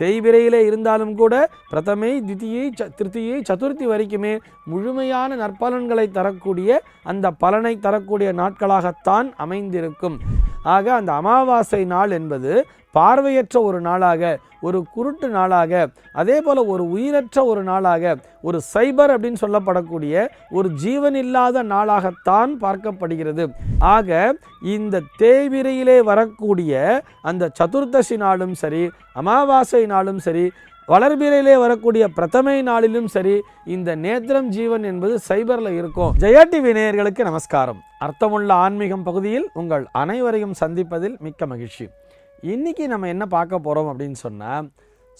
தேய்பிரையில் இருந்தாலும் கூட பிரதமை தித்தியை ச திருத்தியை சதுர்த்தி வரைக்குமே முழுமையான நற்பலன்களை தரக்கூடிய அந்த பலனை தரக்கூடிய நாட்களாகத்தான் அமைந்திருக்கும். ஆக அந்த அமாவாசை நாள் என்பது பார்வையற்ற ஒரு நாளாக ஒரு குருட்டு நாளாக அதே போல் ஒரு உயிரற்ற ஒரு நாளாக ஒரு சைபர் அப்படின்னு சொல்லப்படக்கூடிய ஒரு ஜீவன் இல்லாத நாளாகத்தான் பார்க்கப்படுகிறது. ஆக இந்த தேய்பிரையிலே வரக்கூடிய அந்த சதுர்தசி நாளும் சரி அமாவாசை நாளும் சரி வளர்பிறையிலே வரக்கூடிய பிரதமை நாளிலும் சரி இந்த நேத்திரம் ஜீவன் என்பது சைபரில் இருக்கும். ஜெயா டிவி நேயர்களுக்கு நமஸ்காரம். அர்த்தமுள்ள ஆன்மீகம் பகுதியில் உங்கள் அனைவரையும் சந்திப்பதில் மிக்க மகிழ்ச்சி. இன்னைக்கு நம்ம என்ன பார்க்க போகிறோம் அப்படின்னு சொன்னால்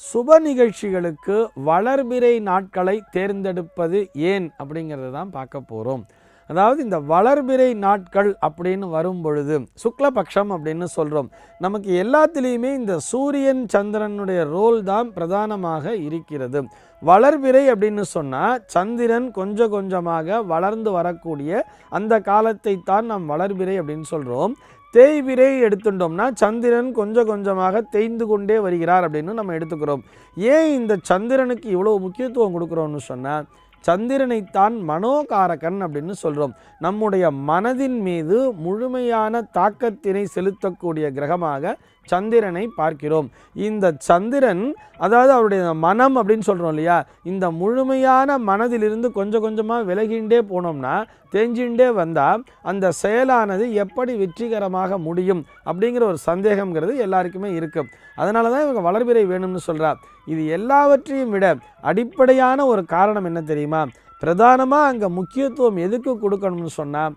சுப நிகழ்ச்சிகளுக்கு வளர்பிறை நாட்களை தேர்ந்தெடுப்பது ஏன் அப்படிங்கிறத தான் பார்க்க போகிறோம் அதாவது இந்த வளர்பிறை நாட்கள் அப்படின்னு வரும் பொழுது சுக்லபக்ஷம் அப்படின்னு சொல்கிறோம் நமக்கு எல்லாத்துலேயுமே இந்த சூரியன் சந்திரனுடைய ரோல் தான் பிரதானமாக இருக்கிறது. வளர்பிறை அப்படின்னு சொன்னால் சந்திரன் கொஞ்சம் கொஞ்சமாக வளர்ந்து வரக்கூடிய அந்த காலத்தை தான் நாம் வளர்பிறை அப்படின்னு சொல்கிறோம் தேய்விரை எடுத்துட்டோம்னா சந்திரன் கொஞ்சம் கொஞ்சமாக தேய்ந்து கொண்டே வருகிறார் அப்படின்னு நம்ம எடுத்துக்கிறோம். ஏன் இந்த சந்திரனுக்கு இவ்வளோ முக்கியத்துவம் கொடுக்குறோம்னு சொன்னால் சந்திரனைத்தான் மனோகாரகன் அப்படின்னு சொல்கிறோம் நம்முடைய மனதின் மீது முழுமையான தாக்கத்தினை செலுத்தக்கூடிய கிரகமாக சந்திரனை பார்க்கிறோம். இந்த சந்திரன் அதாவது அவருடைய மனம் அப்படின்னு சொல்கிறோம் இல்லையா இந்த முழுமையான மனதிலிருந்து கொஞ்சம் கொஞ்சமாக விலகிண்டே போனோம்னா தேஞ்சின்றே வந்தால் அந்த செயலானது எப்படி வெற்றிகரமாக முடியும் அப்படிங்கிற ஒரு சந்தேகங்கிறது எல்லாருக்குமே இருக்கும் அதனால தான் இவங்க வளர்பிறை வேணும்னு சொல்கிறா இது எல்லாவற்றையும் விட அடிப்படையான ஒரு காரணம் என்ன தெரியுமா? பிரதானமாக அங்கே முக்கியத்துவம் எதுக்கு கொடுக்கணும்னு சொன்னால்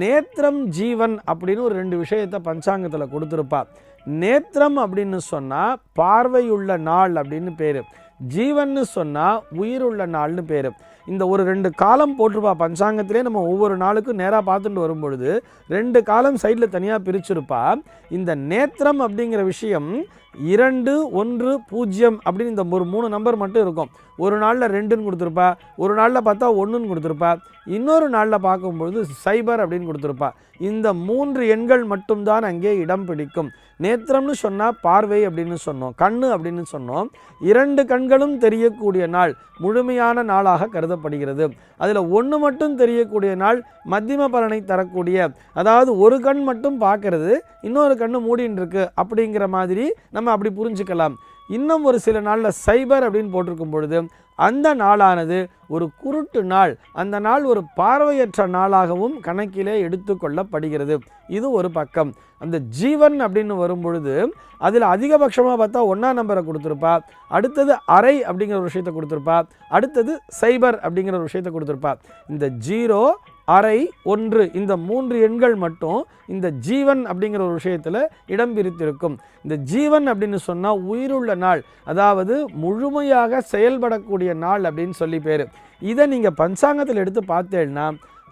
நேத்திரம் ஜீவன் அப்படின்னு ஒரு ரெண்டு விஷயத்தை பஞ்சாங்கத்தில் கொடுத்துருப்பா. நேத்திரம் அப்படின்னு சொன்னால் பார்வையுள்ள நாள் அப்படின்னு பேர். ஜீவன்னு சொன்னால் உயிருள்ள நாள்னு பேர். இந்த ஒரு ரெண்டு காலம் போட்டிருப்பா. பஞ்சாங்கத்திலே நம்ம ஒவ்வொரு நாளுக்கும் நேராக பார்த்துட்டு வரும்பொழுது ரெண்டு காலம் சைடில் தனியாக பிரிச்சிருப்பா. இந்த நேத்திரம் அப்படிங்கிற விஷயம் இரண்டு ஒன்று பூஜ்ஜியம் அப்படின்னு இந்த ஒரு மூணு நம்பர் மட்டும் இருக்கும். ஒரு நாளில் ரெண்டுன்னு கொடுத்துருப்பா. ஒரு நாளில் பார்த்தா ஒன்றுன்னு கொடுத்துருப்பா. இன்னொரு நாளில் பார்க்கும்பொழுது சைபர் அப்படின்னு கொடுத்துருப்பா. இந்த மூன்று எண்கள் மட்டும்தான் அங்கே இடம் பிடிக்கும். நேத்திரம்னு சொன்னால் பார்வை அப்படின்னு சொன்னோம். கண்ணு அப்படின்னு சொன்னோம். இரண்டு கண்களும் தெரியக்கூடிய நாள் முழுமையான நாளாக கருதப்படுகிறது. அதில் ஒன்று மட்டும் தெரியக்கூடிய நாள் மத்தியம பலனை தரக்கூடிய அதாவது ஒரு கண் மட்டும் பார்க்கறது இன்னொரு கண்ணு மூடின்னு இருக்கு அப்படிங்கிற மாதிரி நம்ம அப்படி புரிஞ்சுக்கலாம். இன்னும் ஒரு சில நாளில் சைபர் அப்படின்னு போட்டிருக்கும் பொழுது அந்த நாளானது ஒரு குருட்டு நாள். அந்த நாள் ஒரு பார்வையற்ற நாளாகவும் கணக்கிலே எடுத்துக்கொள்ளப்படுகிறது இது ஒரு பக்கம். அந்த ஜீவன் அப்படின்னு வரும்பொழுது அதில் அதிகபட்சமாக பார்த்தா ஒன்றாம் நம்பரை கொடுத்துருப்பா. அடுத்தது அரை அப்படிங்கிற ஒரு விஷயத்தை கொடுத்துருப்பா. அடுத்தது சைபர் அப்படிங்கிற ஒரு விஷயத்தை கொடுத்துருப்பா. இந்த ஜீரோ அரை ஒன்று இந்த மூன்று எண்கள் மட்டும் இந்த ஜீவன் அப்படிங்கிற ஒரு விஷயத்தில் இடம் பிரித்திருக்கும். இந்த ஜீவன் அப்படின்னு சொன்னால் உயிருள்ள நாள் அதாவது முழுமையாக செயல்படக்கூடிய நாள் அப்படின்னு சொல்லி பேர். இதை நீங்கள் பஞ்சாங்கத்தில் எடுத்து பார்த்தேன்னா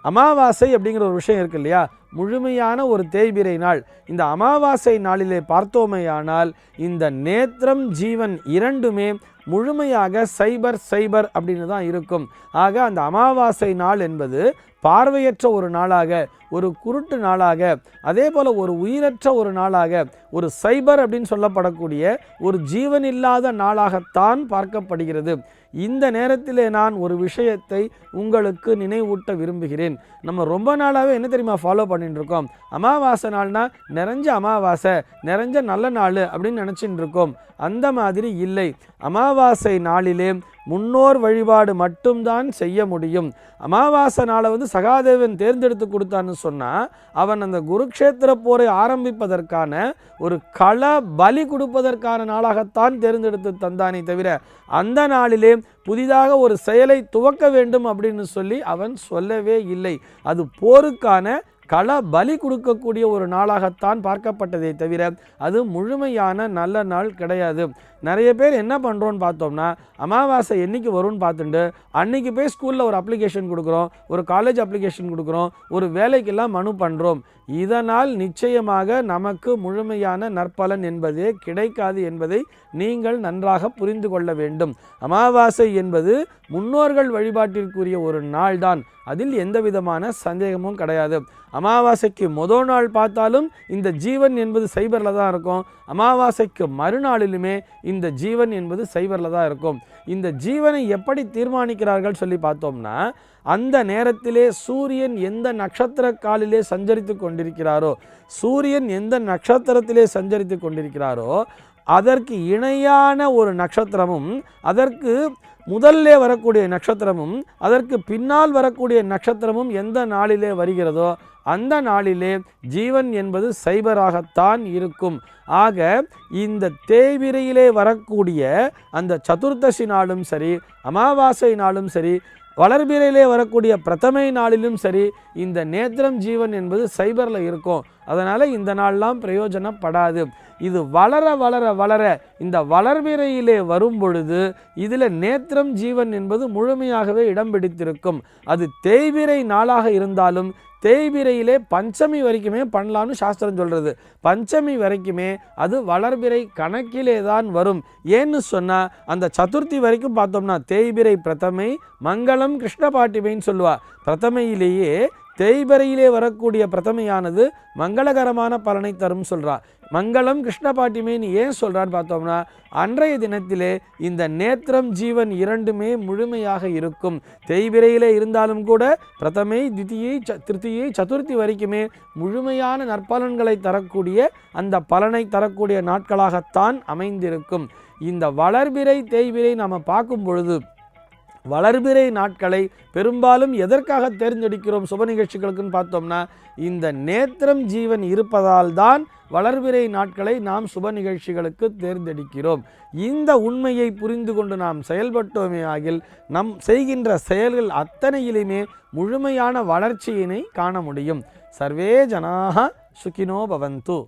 அமாவாசை அப்படிங்கிற ஒரு விஷயம் இருக்கு இல்லையா? முழுமையான ஒரு தேய்பிரை நாள். இந்த அமாவாசை நாளிலே பார்த்தோமேயானால் இந்த நேத்திரம் ஜீவன் இரண்டுமே முழுமையாக சைபர் சைபர் அப்படின்னு தான் இருக்கும். ஆக அந்த அமாவாசை நாள் என்பது பார்வையற்ற ஒரு நாளாக ஒரு குருட்டு நாளாக அதே போல் ஒரு உயிரற்ற ஒரு நாளாக ஒரு சைபர் அப்படின்னு சொல்லப்படக்கூடிய ஒரு ஜீவன் இல்லாத நாளாகத்தான் பார்க்கப்படுகிறது. இந்த நேரத்திலே நான் ஒரு விஷயத்தை உங்களுக்கு நினைவூட்ட விரும்புகிறேன். நம்ம ரொம்ப நாளாகவே என்ன தெரியுமா ஃபாலோ பண்ணிட்டு இருக்கோம் அமாவாசை நாள்னா நிறைஞ்ச அமாவாசை நிறைஞ்ச நல்ல நாள் அப்படின்னு நினச்சிட்டு இருக்கோம் அந்த மாதிரி இல்லை. அமாவாசை நாளிலே முன்னோர் வழிபாடு மட்டும்தான் செய்ய முடியும். அமாவாசை நாளை வந்து சகாதேவன் தேர்ந்தெடுத்து கொடுத்தான்னு சொன்னால் அவன் அந்த குருக்ஷேத்திர போரை ஆரம்பிப்பதற்கான ஒரு கள பலி கொடுப்பதற்கான நாளாகத்தான் தேர்ந்தெடுத்து தந்தானே தவிர அந்த நாளிலே புதிதாக ஒரு செயலை துவக்க வேண்டும் அப்படின்னு சொல்லி அவன் சொல்லவே இல்லை. அது போருக்கான கள பலி கொடுக்கக்கூடிய ஒரு நாளாகத்தான் பார்க்கப்பட்டதை தவிர அது முழுமையான நல்ல நாள் கிடையாது. நிறைய பேர் என்ன பண்ணுறோன்னு பார்த்தோம்னா அமாவாசை என்றைக்கு வரும்னு பார்த்துட்டு அன்னைக்கு போய் ஸ்கூலில் ஒரு அப்ளிகேஷன் கொடுக்குறோம் ஒரு காலேஜ் அப்ளிகேஷன் கொடுக்குறோம் ஒரு வேலைக்கெல்லாம் மனு பண்ணுறோம் இதனால் நிச்சயமாக நமக்கு முழுமையான நற்பலன் என்பதே கிடைக்காது என்பதை நீங்கள் நன்றாக புரிந்து கொள்ள வேண்டும். அமாவாசை என்பது முன்னோர்கள் வழிபாட்டிற்குரிய ஒரு நாள்தான். அதில் எந்த விதமான சந்தேகமும் கிடையாது. அமாவாசைக்கு முதல் நாள் பார்த்தாலும் இந்த ஜீவன் என்பது சைபரில் தான் இருக்கும். அமாவாசைக்கு மறுநாளிலுமே இந்த ஜீவன் என்பது சைவரில் தான் இருக்கும். இந்த ஜீவனை எப்படி தீர்மானிக்கிறார்கள் சொல்லி பார்த்தோம்னா அந்த நேரத்திலே சூரியன் எந்த நட்சத்திர காலிலே சஞ்சரித்து கொண்டிருக்கிறாரோ சூரியன் எந்த நட்சத்திரத்திலே சஞ்சரித்து கொண்டிருக்கிறாரோ அதற்கு இணையான ஒரு நட்சத்திரமும் அதற்கு முதல்லே வரக்கூடிய நட்சத்திரமும் அதற்கு பின்னால் வரக்கூடிய நட்சத்திரமும் எந்த நாளிலே வருகிறதோ அந்த நாளிலே ஜீவன் என்பது சைபராகத்தான் இருக்கும். ஆக இந்த தேய்விரையிலே வரக்கூடிய அந்த சதுர்தசி நாளும் சரி அமாவாசை நாளும் சரி வளர்பிறையிலே வரக்கூடிய பிரதமை நாளிலும் சரி இந்த நேத்திரம் ஜீவன் என்பது சைபரில் இருக்கும். அதனால் இந்த நாள்லாம் பிரயோஜனப்படாது. இது வளர வளர வளர இந்த வளர்பிறையிலே வரும் பொழுது இதில் நேத்திரம் ஜீவன் என்பது முழுமையாகவே இடம் பிடித்திருக்கும். அது தேய்விரை நாளாக இருந்தாலும் தேய்பிரையிலே பஞ்சமி வரைக்குமே பண்ணலான்னு சாஸ்திரம் சொல்கிறது பஞ்சமி வரைக்குமே அது வளர்பிறை கணக்கிலே தான் வரும். ஏன்னு சொன்னால் அந்த சதுர்த்தி வரைக்கும் பார்த்தோம்னா தேய்பிரை பிரதமை மங்களம் கிருஷ்ண பாட்டிமைன்னு சொல்லுவா. பிரதமையிலேயே தேய்பறையிலே வரக்கூடிய பிரதமையானது மங்களகரமான பலனை தரும் சொல்கிறார் மங்களம் கிருஷ்ணபாட்டிமைன்னு ஏன் சொல்கிறான்னு பார்த்தோம்னா அன்றைய தினத்திலே இந்த நேத்திரம் ஜீவன் இரண்டுமே முழுமையாக இருக்கும். தேய்பிரையிலே இருந்தாலும் கூட பிரதமை தித்தியை ச திருத்தியை சதுர்த்தி வரைக்குமே முழுமையான நற்பலன்களை தரக்கூடிய அந்த பலனை தரக்கூடிய நாட்களாகத்தான் அமைந்திருக்கும். இந்த வளர்பிறை தேய்பிரை நாம் பார்க்கும் பொழுது வளர்பிறை நாட்களை பெரும்பாலும் எதற்காக தேர்ந்தெடுக்கிறோம்? சுப நிகழ்ச்சிகளுக்குன்னு பார்த்தோம்னா இந்த நேத்திரம் ஜீவன் இருப்பதால் தான் வளர்பிறை நாட்களை நாம் சுப நிகழ்ச்சிகளுக்கு தேர்ந்தெடுக்கிறோம். இந்த உண்மையை புரிந்து கொண்டு நாம் செயல்பட்டோமே ஆகில் நம் செய்கின்ற செயல்கள் அத்தனையிலுமே முழுமையான வளர்ச்சியினை காண முடியும். சர்வே ஜனாக சுகினோ பவந்து.